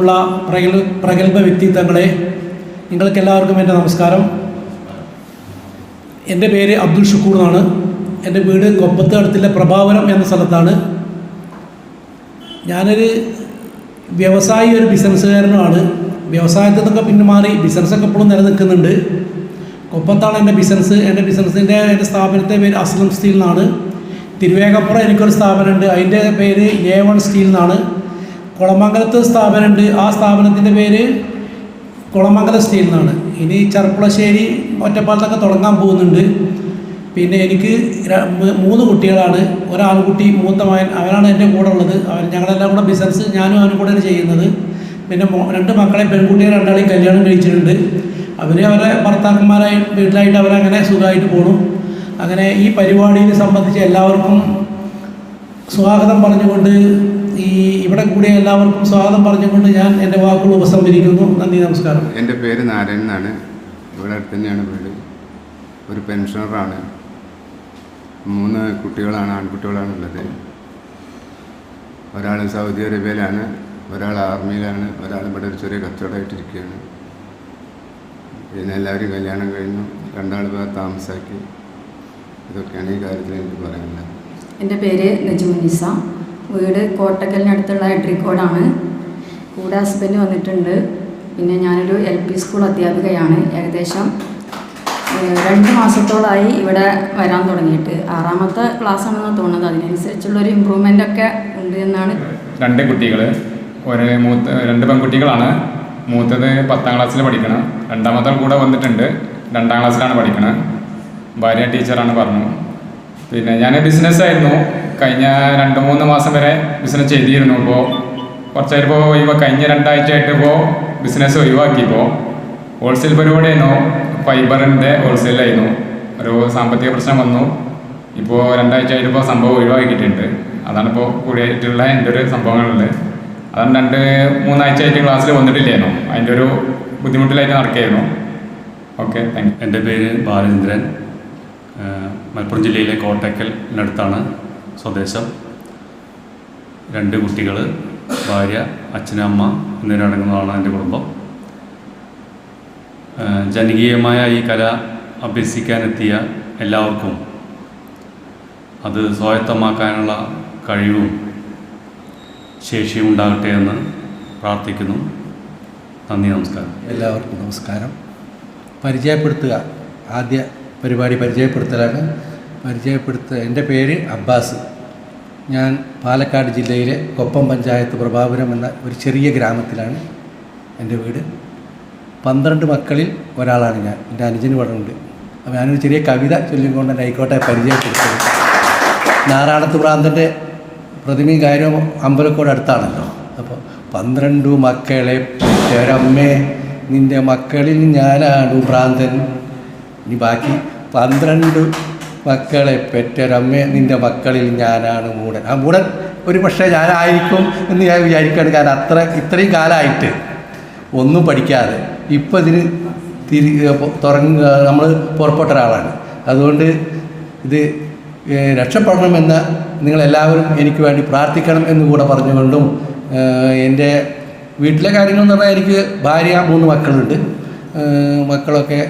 ഉള്ള പ്രഗൽ പ്രഗത്ഭ വ്യക്തിത്വങ്ങളെ നിങ്ങൾക്ക് എല്ലാവർക്കും എന്റെ നമസ്കാരം. എന്റെ പേര് അബ്ദുൽ ഷുക്കൂർ എന്നാണ്. എന്റെ വീട് കൊപ്പത്ത് അടുത്തുള്ള പ്രഭാവനം എന്ന സ്ഥലത്താണ്. ഞാനൊരു വ്യവസായി ഒരു ബിസിനസ്സുകാരനുമാണ്. വ്യവസായത്തിൽ നിന്നൊക്കെ പിന്നെ മാറി ബിസിനസ്സൊക്കെ ഇപ്പോഴും നിലനിൽക്കുന്നുണ്ട്. കൊപ്പത്താണ് എന്റെ ബിസിനസ് എന്റെ ബിസിനസ്സിന്റെ എന്റെ സ്ഥാപനത്തെ പേര് അസ്ലം സ്റ്റീൽ എന്നാണ്. തിരുവേഗപ്പുറം എനിക്കൊരു സ്ഥാപനമുണ്ട്. അതിന്റെ പേര് എ വൺ സ്റ്റീൽ എന്നാണ്. കുളമംഗലത്ത് സ്ഥാപനമുണ്ട്. ആ സ്ഥാപനത്തിന്റെ പേര് കുളമംഗലം സ്റ്റീൽ എന്നാണ്. ഇനി ചെർപ്പുളശ്ശേരി ഒറ്റപ്പാലത്തൊക്കെ തുടങ്ങാൻ പോകുന്നുണ്ട്. പിന്നെ എനിക്ക് മൂന്ന് കുട്ടികളാണ്. ഒരാൺകുട്ടി മൂത്ത മകൻ. അവനാണ് എന്റെ കൂടെ ഉള്ളത്. അവൻ ഞങ്ങളെല്ലാം കൂടെ ബിസിനസ് ഞാനും അവനും കൂടെയാണ് ചെയ്യുന്നത്. പിന്നെ രണ്ട് മക്കളെ പെൺകുട്ടിയെ രണ്ടാളെയും കല്യാണം കഴിച്ചിട്ടുണ്ട്. അവർ അവരെ ഭർത്താക്കന്മാരായി വീട്ടിലായിട്ട് അവരങ്ങനെ സുഖമായിട്ട് പോണു. അങ്ങനെ ഈ പരിപാടിയെ സംബന്ധിച്ച് എല്ലാവർക്കും സ്വാഗതം പറഞ്ഞുകൊണ്ട് ഈ ഇവിടെ കൂടിയ എല്ലാവർക്കും സ്വാഗതം പറഞ്ഞുകൊണ്ട് ഞാൻ എന്റെ വാക്കുകൾ ഉപസംഹരിക്കുന്നു. നന്ദി നമസ്കാരം. എന്റെ പേര് നാരായണൻ എന്നാണ്. ഇവിടെ അടുത്ത് തന്നെയാണ് വീട്. ഒരു പെൻഷനറാണ് മൂന്ന് കുട്ടികളാണ് ആൺകുട്ടികളാണ് ഉള്ളത്. ഒരാൾ സൗദി അറേബ്യയിലാണ് ഒരാൾ ആർമിയിലാണ് ഒരാൾ ഇവിടെ ഒരു ചെറിയ കച്ചവടമായിട്ടിരിക്കുകയാണ്. പിന്നെ എല്ലാവരും കല്യാണം കഴിഞ്ഞു. രണ്ടാൾ പേർ താമസാക്കി. ഇതൊക്കെയാണ് ഈ കാര്യത്തിൽ എനിക്ക് പറയാനുള്ളത്. എന്റെ പേര് നജുമുനിസ. വീട് കോട്ടക്കലിനടുത്തുള്ള എഡ്രിക്കോടാണ്. കൂടെ ഹസ്ബൻഡ് വന്നിട്ടുണ്ട്. പിന്നെ ഞാനൊരു എൽ പി സ്കൂൾ അധ്യാപികയാണ്. ഏകദേശം രണ്ട് മാസത്തോളമായി ഇവിടെ വരാൻ തുടങ്ങിയിട്ട്. ആറാമത്തെ ക്ലാസ് ആണെന്ന് തോന്നുന്നത്. അതിനനുസരിച്ചുള്ളൊരു ഇമ്പ്രൂവ്മെന്റ് ഒക്കെ ഉണ്ട് എന്നാണ്. രണ്ട് കുട്ടികൾ ഒരു മൂത്ത രണ്ട് പെൺകുട്ടികളാണ്. മൂത്തത് പത്താം ക്ലാസ്സിൽ പഠിക്കണം. രണ്ടാമത്തെ കൂടെ വന്നിട്ടുണ്ട്. രണ്ടാം ക്ലാസ്സിലാണ് പഠിക്കണത് ഭാര്യ ടീച്ചറാണ് പറഞ്ഞു. പിന്നെ ഞാൻ ബിസിനസ്സായിരുന്നു. കഴിഞ്ഞ രണ്ട് മൂന്ന് മാസം വരെ ബിസിനസ് ചെയ്തിരുന്നു. ഇപ്പോൾ കുറച്ചായിപ്പോൾ ഒഴിവാ കഴിഞ്ഞ രണ്ടാഴ്ചയായിട്ട് ഇപ്പോൾ ബിസിനസ് ഒഴിവാക്കിയപ്പോൾ ഹോൾസെയിൽ പരിപാടിയായിരുന്നു. ഫൈബറിന്റെ ഹോൾസെയിലായിരുന്നു ഒരു സാമ്പത്തിക പ്രശ്നം വന്നു. ഇപ്പോൾ രണ്ടാഴ്ച ആയിട്ട് ഇപ്പോൾ സംഭവം ഒഴിവാക്കിയിട്ടുണ്ട്. അതാണ് ഇപ്പോൾ കൂടിയായിട്ടുള്ള എന്റെ ഒരു സംഭവങ്ങളുണ്ട് അതാണ് രണ്ട് മൂന്നാഴ്ച ആയിട്ട് ക്ലാസ്സിൽ വന്നിട്ടില്ലായിരുന്നു. അതിന്റെ ഒരു ബുദ്ധിമുട്ടിലായിട്ട് നടക്കുകയായിരുന്നു. ഓക്കെ താങ്ക് എന്റെ പേര് ബാലചന്ദ്രൻ. മലപ്പുറം ജില്ലയിലെ കോട്ടക്കലിനടുത്താണ്. സ്വദേശം. രണ്ട് കുട്ടികൾ ഭാര്യ അച്ഛനമ്മ എന്നിവരടങ്ങുന്നതാണ് എന്റെ കുടുംബം. ജനകീയമായ ഈ കല അഭ്യസിക്കാനെത്തിയ എല്ലാവർക്കും അത് സ്വായത്തമാക്കാനുള്ള കഴിവും ശേഷിയും ഉണ്ടാകട്ടെ എന്ന് പ്രാർത്ഥിക്കുന്നു. നന്ദി നമസ്കാരം. എല്ലാവർക്കും നമസ്കാരം. പരിചയപ്പെടുത്തുക. ആദ്യ പരിപാടി പരിചയപ്പെടുത്തലാണ് പരിചയപ്പെടുത്തുക എന്റെ പേര് അബ്ബാസ്. ഞാൻ പാലക്കാട് ജില്ലയിലെ കൊപ്പം പഞ്ചായത്ത് പ്രഭാപുരം എന്ന ഒരു ചെറിയ ഗ്രാമത്തിലാണ് എന്റെ വീട്. പന്ത്രണ്ട് മക്കളിൽ ഒരാളാണ് ഞാൻ. എന്റെ അനുജന് പടമുണ്ട് അപ്പോൾ ഞാനൊരു ചെറിയ കവിത ചൊല്ലിക്കൊണ്ട് തന്നെ ആയിക്കോട്ടെ പരിചയപ്പെടുത്തുന്നത് നാരായണത്ത് പ്രാന്തന്റെ പ്രതിമയും കാര്യവും അമ്പലക്കോട് അടുത്താണല്ലോ. അപ്പോൾ പന്ത്രണ്ടു മക്കളെ ചേരമ്മേ നിന്റെ മക്കളിൽ ഞാനാണു ഭ്രാന്തൻ ഇനി ബാക്കി പന്ത്രണ്ട് മക്കളെ പെറ്റൊരമ്മേ നിന്റെ മക്കളിൽ ഞാനാണ് മൂടൻ. ആ മൂടൻ ഒരു പക്ഷേ ഞാനായിരിക്കും എന്ന് ഞാൻ വിചാരിക്കുകയാണ് കാരണം അത്ര ഇത്രയും കാലമായിട്ട് ഒന്നും പഠിക്കാതെ ഇപ്പം ഇതിന് തിരി തുറങ്ങ നമ്മൾ പുറപ്പെട്ട ഒരാളാണ്. അതുകൊണ്ട് ഇത് രക്ഷപ്പെടണമെന്ന് നിങ്ങളെല്ലാവരും എനിക്ക് വേണ്ടി പ്രാർത്ഥിക്കണം എന്ന് കൂടെ പറഞ്ഞുകൊണ്ടും എന്റെ വീട്ടിലെ കാര്യങ്ങൾ എന്ന് പറഞ്ഞാൽ എനിക്ക് ഭാര്യ മൂന്ന് മക്കളുണ്ട്. മക്കളൊക്കെ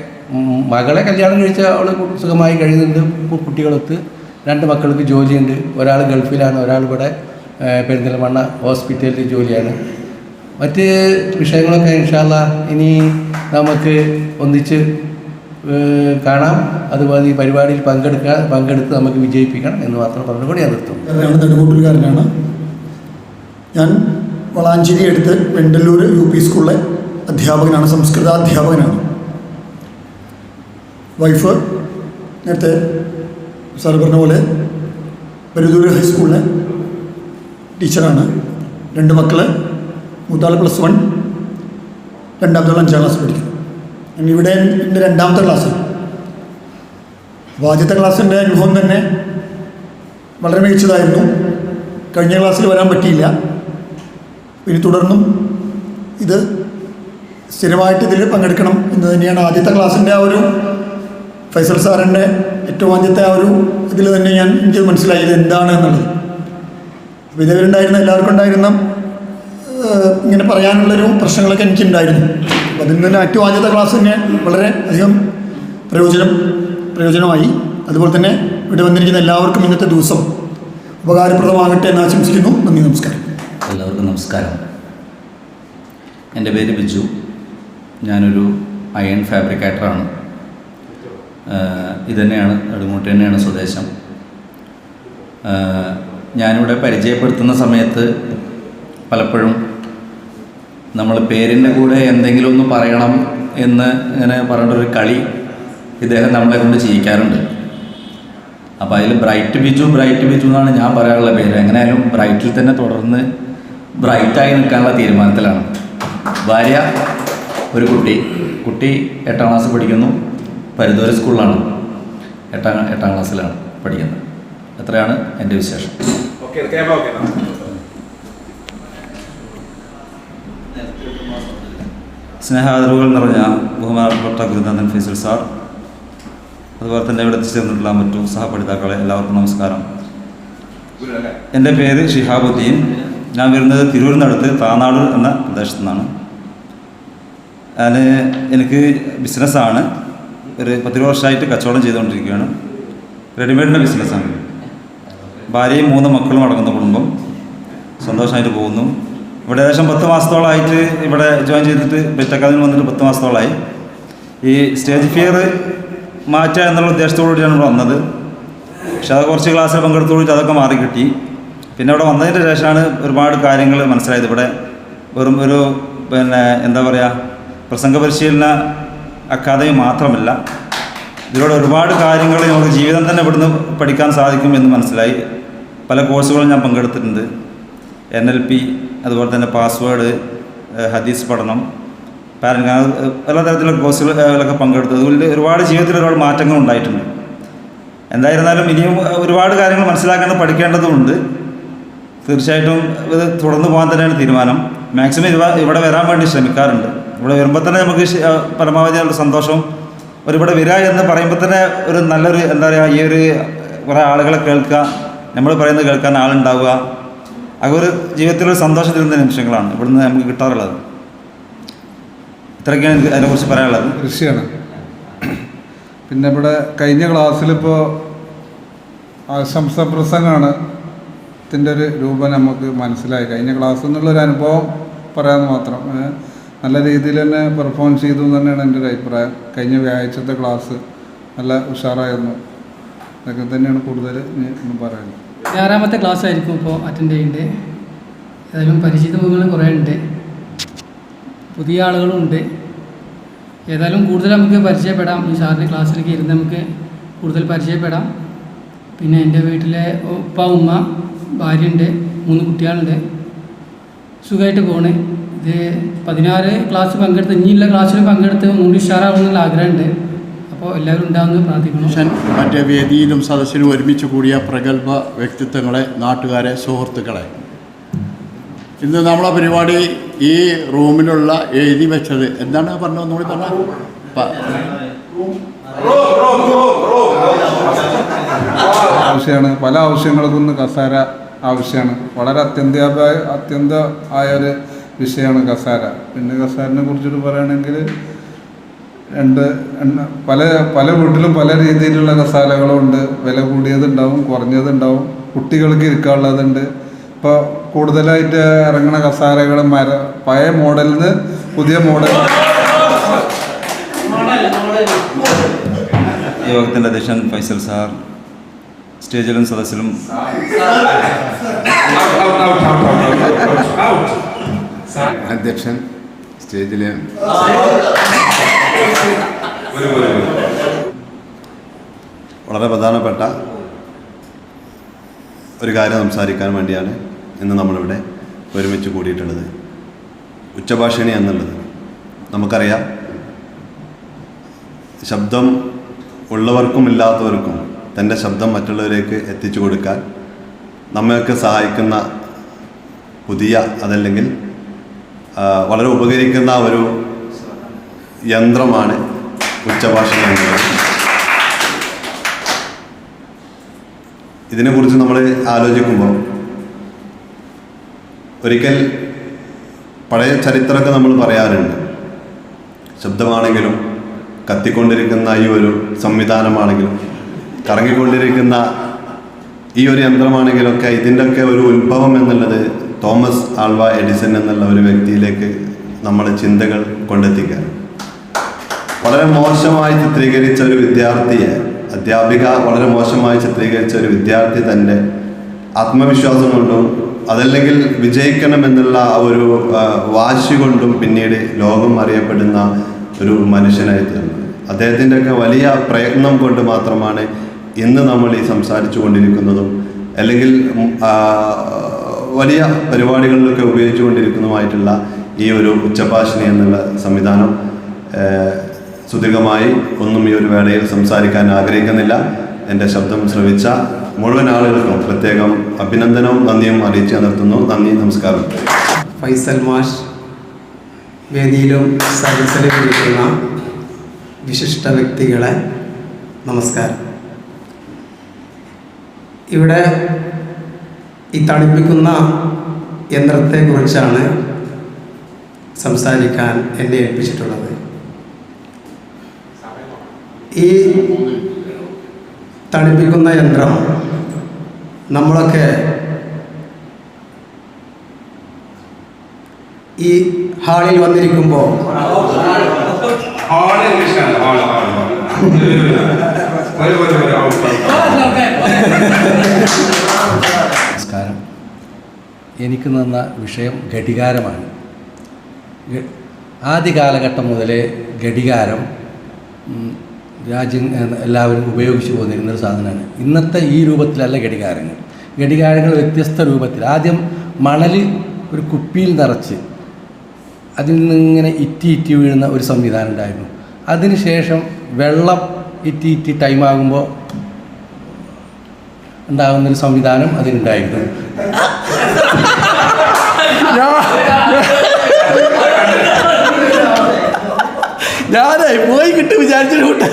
മകളെ കല്യാണം കഴിച്ച അവൾ സുഖമായി കഴിയുന്നുണ്ട്. കുട്ടികളൊത്ത് രണ്ട് മക്കൾക്ക് ജോലിയുണ്ട്. ഒരാൾ ഗൾഫിലാണ് ഒരാൾ ഇവിടെ പെരിന്തൽമണ്ണ ഹോസ്പിറ്റലിൽ ജോലിയാണ്. മറ്റ് വിഷയങ്ങളൊക്കെ ഇൻഷാല്ല ഇനി നമുക്ക് ഒന്നിച്ച് കാണാം. അതുപോലെ ഈ പരിപാടിയിൽ പങ്കെടുക്കുക പങ്കെടുത്ത് നമുക്ക് വിജയിപ്പിക്കണം എന്ന് മാത്രം പറഞ്ഞുകൊണ്ട് ഞാൻ നിർത്തും കാരനാണ് നെടുകൂട്ടൂർക്കാരനാണ് ഞാൻ വളാഞ്ചേരി അടുത്ത് വെണ്ടല്ലൂർ യു പി സ്കൂളിലെ അധ്യാപകനാണ് സംസ്കൃത അധ്യാപകനാണ് വൈഫ് നേരത്തെ സാർ പറഞ്ഞ പോലെ പെരുതൂർ ഹൈസ്കൂളിലെ ടീച്ചറാണ്. രണ്ട് മക്കൾ മൂത്താൾ പ്ലസ് വൺ രണ്ടാമത്തെ അഞ്ചാം ക്ലാസ് പഠിക്കുന്നു. ഇവിടെ എന്റെ രണ്ടാമത്തെ ക്ലാസ്. അപ്പോൾ ആദ്യത്തെ ക്ലാസ്സിന്റെ അനുഭവം തന്നെ വളരെ മികച്ചതായിരുന്നു. കഴിഞ്ഞ ക്ലാസ്സിൽ വരാൻ പറ്റിയില്ല. ഇനി തുടർന്നും ഇത് സ്ഥിരമായിട്ട് ഇതിൽ പങ്കെടുക്കണം എന്ന് തന്നെയാണ് ആദ്യത്തെ ക്ലാസ്സിന്റെ ആ ഒരു ഫൈസൽ സാറിന്റെ ഏറ്റവും ആദ്യത്തെ ആ ഒരു ഇതിൽ തന്നെ ഞാൻ എനിക്ക് മനസ്സിലായി ഇത് എന്താണ് എന്നുള്ളത്. അപ്പോൾ ഇതേവരുണ്ടായിരുന്ന എല്ലാവർക്കും ഉണ്ടായിരുന്ന ഇങ്ങനെ പറയാനുള്ളൊരു പ്രശ്നങ്ങളൊക്കെ എനിക്കുണ്ടായിരുന്നു. അപ്പോൾ അതിൽ നിന്ന് ഏറ്റവും ആദ്യത്തെ ക്ലാസ് തന്നെ വളരെ അധികം പ്രയോജനം പ്രയോജനമായി. അതുപോലെ തന്നെ ഇവിടെ വന്നിരിക്കുന്ന എല്ലാവർക്കും ഇന്നത്തെ ദിവസം ഉപകാരപ്രദമാകട്ടെ എന്ന് ആശംസിക്കുന്നു. നന്ദി നമസ്കാരം. എല്ലാവർക്കും നമസ്കാരം. എന്റെ പേര് ബിജു. ഞാനൊരു അയൺ ഫാബ്രിക്കേറ്ററാണ്. ഇത് തന്നെയാണ് നെടുമുട്ടി തന്നെയാണ് സ്വദേശം. ഞാനിവിടെ പരിചയപ്പെടുത്തുന്ന സമയത്ത് പലപ്പോഴും നമ്മൾ പേരിന്റെ കൂടെ എന്തെങ്കിലും ഒന്ന് പറയണം എന്ന് ഇങ്ങനെ പറഞ്ഞിട്ടൊരു കളി ഇദ്ദേഹം നമ്മളെ കൊണ്ട് ചെയ്യിക്കാറുണ്ട് അപ്പോൾ അതിൽ ബ്രൈറ്റ് ബിജു ബ്രൈറ്റ് ബിജു എന്നാണ് ഞാൻ പറയാനുള്ള പേര്. എങ്ങനെയായാലും ബ്രൈറ്റിൽ തന്നെ തുടർന്ന് ബ്രൈറ്റായി നിൽക്കാനുള്ള തീരുമാനത്തിലാണ്. ഭാര്യ ഒരു കുട്ടി. കുട്ടി എട്ടാം ക്ലാസ് പഠിക്കുന്നു. പരിദൂര സ്കൂളിലാണ്. എട്ടാം എട്ടാം ക്ലാസ്സിലാണ് പഠിക്കുന്നത്. എത്രയാണ് എന്റെ വിശേഷം? സ്നേഹാദരവുകൾ നിറഞ്ഞ ബഹുമാനപ്പെട്ട ഗുരുനാഥൻ ഫൈസൽ സാർ അതുപോലെ തന്നെ ഇവിടെ എത്തിച്ചേർന്നിട്ടുള്ള മറ്റു സഹപഠിതാക്കളെ എല്ലാവർക്കും നമസ്കാരം. എന്റെ പേര് ഷിഹാബുദ്ദീൻ. ഞാൻ വരുന്നത് തിരൂരിനടുത്ത് താനാട് എന്ന പ്രദേശത്തു നിന്നാണ് ഞാൻ എനിക്ക് ബിസിനസ്സാണ് ഒരു വർഷമായിട്ട് കച്ചവടം ചെയ്തുകൊണ്ടിരിക്കുകയാണ്. റെഡിമെയ്ഡിന്റെ ബിസിനസ്സാണ്. ഭാര്യയും മൂന്ന് മക്കളും അടങ്ങുന്ന കുടുംബം. സന്തോഷമായിട്ട് പോകുന്നു. ഇവിടെ ഏകദേശം പത്ത് മാസത്തോളമായിട്ട് ഇവിടെ ജോയിൻ ചെയ്തിട്ട് ബെറ്റക്കാദിന് വന്നിട്ട് പത്ത് മാസത്തോളമായി. ഈ സ്റ്റേജ് ഫിയർ മാറ്റുക എന്നുള്ള ഉദ്ദേശത്തോടു കൂടിയാണ് ഇവിടെ വന്നത്. പക്ഷെ അത് കുറച്ച് ക്ലാസ്സിൽ പങ്കെടുത്തോടുകൂടി അതൊക്കെ മാറി കിട്ടി പിന്നെ ഇവിടെ വന്നതിന്റെ ശേഷമാണ് ഒരുപാട് കാര്യങ്ങൾ മനസ്സിലായത്. ഇവിടെ വെറും ഒരു പിന്നെ എന്താ പറയുക പ്രസംഗ പരിശീലന അക്കാദമി മാത്രമല്ല ഇതിലൂടെ ഒരുപാട് കാര്യങ്ങൾ നമുക്ക് ജീവിതം തന്നെ ഇവിടുന്ന് പഠിക്കാൻ സാധിക്കും എന്ന് മനസ്സിലായി. പല കോഴ്സുകളും ഞാൻ പങ്കെടുത്തിട്ടുണ്ട്. എൻ എൽ പി അതുപോലെ തന്നെ പാസ്വേഡ് ഹദീസ് പഠനം പാരൻ പല തരത്തിലുള്ള കോഴ്സുകളിലൊക്കെ പങ്കെടുത്തു അതുകൊണ്ട് ഒരുപാട് ജീവിതത്തിൽ ഒരുപാട് മാറ്റങ്ങൾ ഉണ്ടായിട്ടുണ്ട്. എന്തായിരുന്നാലും ഇനിയും ഒരുപാട് കാര്യങ്ങൾ മനസ്സിലാക്കേണ്ടത് പഠിക്കേണ്ടതുമുണ്ട്. തീർച്ചയായിട്ടും ഇത് തുടർന്ന് പോകാൻ തന്നെയാണ് തീരുമാനം. മാക്സിമം ഇവ ഇവിടെ വരാൻ വേണ്ടി ശ്രമിക്കാറുണ്ട്. ഇവിടെ വരുമ്പോൾ തന്നെ നമുക്ക് പരമാവധി ഉള്ള സന്തോഷം ഒരുപാട് വരിക എന്ന് പറയുമ്പോൾ തന്നെ ഒരു നല്ലൊരു എന്താ പറയുക ഈ ഒരു കുറേ ആളുകളെ കേൾക്കുക നമ്മൾ പറയുന്നത് കേൾക്കാൻ ആളുണ്ടാവുക. അതൊരു ജീവിതത്തിലൊരു സന്തോഷം തരുന്ന നിമിഷങ്ങളാണ് ഇവിടുന്ന് നമുക്ക് കിട്ടാറുള്ളത്. ഇത്രയൊക്കെയാണ് എനിക്ക് അതിനെക്കുറിച്ച് പറയാനുള്ളത്. കൃഷിയാണ്. പിന്നെ ഇവിടെ കഴിഞ്ഞ ക്ലാസ്സിലിപ്പോൾ ആശംസ പ്രസംഗമാണ് ഇതിന്റെ ഒരു രൂപം നമുക്ക് മനസ്സിലായി. കഴിഞ്ഞ ക്ലാസ് എന്നുള്ളൊരു അനുഭവം പറയാമെന്ന് മാത്രം. നല്ല രീതിയിൽ തന്നെ പെർഫോം ചെയ്തു എന്ന് തന്നെയാണ് എന്റെ ഒരു അഭിപ്രായം. കഴിഞ്ഞ വ്യാഴാഴ്ചത്തെ ക്ലാസ് നല്ല ഉഷാറായിരുന്നു. അതൊക്കെ തന്നെയാണ് കൂടുതൽ പറയുന്നത് ആറാമത്തെ ക്ലാസ് ആയിരിക്കും ഇപ്പോൾ അറ്റൻഡ് ചെയ്യേണ്ടത് ഏതായാലും പരിചിത മുഖങ്ങളും കുറേ ഉണ്ട്. പുതിയ ആളുകളും ഉണ്ട്. ഏതായാലും കൂടുതൽ നമുക്ക് പരിചയപ്പെടാം. ഈ സാറിന്റെ ക്ലാസ്സിലേക്ക് ഇരുന്ന് നമുക്ക് കൂടുതൽ പരിചയപ്പെടാം. പിന്നെ എന്റെ വീട്ടിലെ ഉപ്പ ഉമ്മ ഭാര്യയുണ്ട് മൂന്ന് കുട്ടികളുണ്ട്. സുഖമായിട്ട് പോണ്. ഇത് പതിനാറ് ക്ലാസ് പങ്കെടുത്ത് ഇനിയുള്ള ക്ലാസ്സിൽ പങ്കെടുത്ത് മൂന്ന് ഉഷാറാവണമെന്നുള്ള ആഗ്രഹമുണ്ട്. അപ്പോൾ എല്ലാവരും ഉണ്ടാകുന്നത് പ്രാർത്ഥിക്കുന്നു. മറ്റേ വേദിയിലും സദസ്സിലും ഒരുമിച്ച് കൂടിയ പ്രഗത്ഭ വ്യക്തിത്വങ്ങളെ നാട്ടുകാരെ സുഹൃത്തുക്കളെ. ഇന്ന് നമ്മളെ പരിപാടി ഈ റൂമിലുള്ള എഴുതി വെച്ചത് എന്താണ് പറഞ്ഞത്? ഒന്നുകൂടി പറഞ്ഞ? ആവശ്യമാണ് പല ആവശ്യങ്ങൾക്കൊന്ന് കസാര ആവശ്യമാണ് വളരെ അത്യന്താപ അത്യന്ത ആയ ഒരു വിഷയമാണ് കസാര. പിന്നെ കസാരനെ കുറിച്ചിട്ട് പറയുകയാണെങ്കിൽ രണ്ട് എണ്ണ പല പല വീട്ടിലും പല രീതിയിലുള്ള കസാലകളുണ്ട് വില കൂടിയതുണ്ടാവും കുറഞ്ഞതുണ്ടാവും. കുട്ടികൾക്ക് ഇരിക്കാനുള്ളതുണ്ട്. ഇപ്പോൾ കൂടുതലായിട്ട് ഇറങ്ങുന്ന കസാരകൾ മര പഴയ മോഡലിൽ നിന്ന് പുതിയ മോഡൽ. യോഗത്തിന്റെ അധ്യക്ഷൻ ഫൈസൽ സാർ സ്റ്റേജിലും സദസ്സിലും അധ്യക്ഷൻ സ്റ്റേജിലെ. വളരെ പ്രധാനപ്പെട്ട ഒരു കാര്യം സംസാരിക്കാൻ വേണ്ടിയാണ് ഇന്ന് നമ്മളിവിടെ ഒരുമിച്ച് കൂടിയിട്ടുള്ളത്. ഉച്ചഭാഷിണി എന്നുള്ളത്. നമുക്കറിയാം ശബ്ദം ഉള്ളവർക്കും ഇല്ലാത്തവർക്കും തന്റെ ശബ്ദം മറ്റുള്ളവരേക്ക് എത്തിച്ചു കൊടുക്കാൻ നമ്മൾക്ക് സഹായിക്കുന്ന പുതിയ അതല്ലെങ്കിൽ വളരെ ഉപകരിക്കുന്ന ഒരു യന്ത്രമാണ് ഉച്ചഭാഷ ഇതിനെക്കുറിച്ച് നമ്മൾ ആലോചിക്കുമ്പോൾ ഒരിക്കൽ പഴയ ചരിത്രമൊക്കെ നമ്മൾ പറയാറുണ്ട്. ശബ്ദമാണെങ്കിലും കത്തിക്കൊണ്ടിരിക്കുന്ന ഈ ഒരു സംവിധാനമാണെങ്കിലും കറങ്ങിക്കൊണ്ടിരിക്കുന്ന ഈ ഒരു യന്ത്രമാണെങ്കിലൊക്കെ ഇതിന്റെയൊക്കെ ഒരു ഉത്ഭവം എന്നുള്ളത് തോമസ് ആൽവ എഡിസൺ എന്നുള്ള ഒരു വ്യക്തിയിലേക്ക് നമ്മുടെ ചിന്തകൾ കൊണ്ടെത്തിക്കാൻ. വളരെ മോശമായി ചിത്രീകരിച്ച ഒരു വിദ്യാർത്ഥിയെ അധ്യാപിക വളരെ മോശമായി ചിത്രീകരിച്ച ഒരു വിദ്യാർത്ഥി തന്റെ ആത്മവിശ്വാസം കൊണ്ടും അതല്ലെങ്കിൽ വിജയിക്കണമെന്നുള്ള ഒരു വാശി കൊണ്ടും പിന്നീട് ലോകം അറിയപ്പെടുന്ന ഒരു മനുഷ്യനായി തീർന്നു. അദ്ദേഹത്തിന്റെയൊക്കെ വലിയ പ്രയത്നം കൊണ്ട് മാത്രമാണ് ഇന്ന് നമ്മൾ ഈ സംസാരിച്ചു കൊണ്ടിരിക്കുന്നതും അല്ലെങ്കിൽ വലിയ പരിപാടികളിലൊക്കെ ഉപയോഗിച്ചുകൊണ്ടിരിക്കുന്നതുമായിട്ടുള്ള ഈ ഒരു ഉച്ചഭാഷിണി എന്നുള്ള സംവിധാനം സുദീർഘമായി ഒന്നും ഈ ഒരു വേളയിൽ സംസാരിക്കാൻ ആഗ്രഹിക്കുന്നില്ല. എന്റെ ശബ്ദം ശ്രവിച്ച മുഴുവൻ ആളുകൾക്കും പ്രത്യേകം അഭിനന്ദനവും നന്ദിയും അറിയിച്ചു നിർത്തുന്നു. നന്ദി നമസ്കാരം. ഫൈസൽ മാഷ് വേദിയിലും സദസ്സിലും വിശിഷ്ട വ്യക്തികളെ നമസ്കാരം. ഇവിടെ ഈ തണുപ്പിക്കുന്ന യന്ത്രത്തെക്കുറിച്ചാണ് സംസാരിക്കാൻ എന്നെ ഏൽപ്പിച്ചിട്ടുള്ളത് ഈ തണുപ്പിക്കുന്ന യന്ത്രം നമ്മളൊക്കെ ഈ ഹാളിൽ വന്നിരിക്കുമ്പോൾ നമസ്കാരം എനിക്ക് തന്ന വിഷയം ഘടികാരമാണ്. ആദ്യ കാലഘട്ടം മുതലേ ഘടികാരം രാജ്യം എല്ലാവരും ഉപയോഗിച്ച് പോന്നിരുന്ന ഒരു സാധനമാണ്. ഇന്നത്തെ ഈ രൂപത്തിലല്ല ഘടികാരങ്ങൾ. ഘടികാരങ്ങൾ വ്യത്യസ്ത രൂപത്തിൽ. ആദ്യം മണൽ ഒരു കുപ്പിയിൽ നിറച്ച് അതിൽ നിന്നിങ്ങനെ ഇറ്റി ഇറ്റി വീഴുന്ന ഒരു സംവിധാനം ഉണ്ടായിരുന്നു. അതിനുശേഷം വെള്ളം ഇറ്റി ഇറ്റി ടൈമാകുമ്പോൾ ഉണ്ടാകുന്നൊരു സംവിധാനം അതിനുണ്ടായിരുന്നു. ഞാനേ പോയി കിട്ടും വിചാരിച്ചിട്ട്